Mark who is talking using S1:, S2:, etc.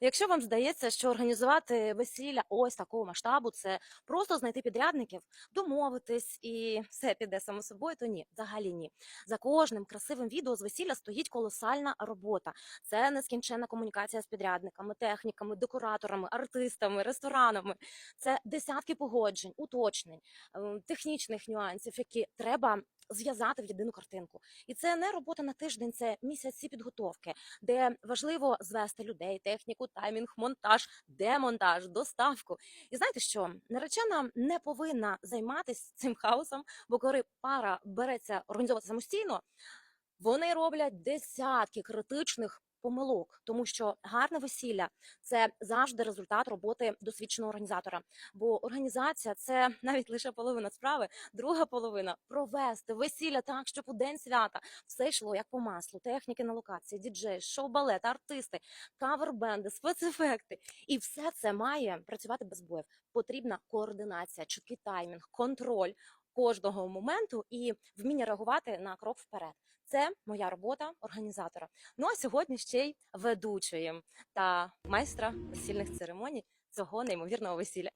S1: Якщо вам здається, що організувати весілля ось такого масштабу це просто знайти підрядників, домовитись і все піде само собою, то ні, взагалі ні. За кожним красивим відео з весілля стоїть колосальна робота. Це нескінченна комунікація з підрядниками, техніками, декораторами, артистами, ресторанами. Це десятки погоджень, уточнень, ем, технічних нюансів, які треба зв'язати в єдину картинку. І це не робота на тиждень, це місяці підготовки, де важливо звести людей, техніку, таймінг, монтаж, демонтаж, доставку. І знаєте що? Наречена не повинна займатися цим хаосом, бо коли пара береться організовувати самостійно, вони роблять десятки критичних помилок, тому що гарне весілля це завжди результат роботи досвідченого організатора. Бо організація це навіть лише половина справи, друга половина провести весілля так, щоб у день свята все йшло як по маслу. Техніки на локації, діджей, шоу-балет, артисти, кавер-бенди, спецефекти. І все це має працювати без боїв. Потрібна координація, чіткий таймінг, контроль кожного моменту і вміння реагувати на крок вперед. Це моя робота організатора. Ну а сьогодні ще й ведучої та майстра весільних церемоній цього неймовірного весілля.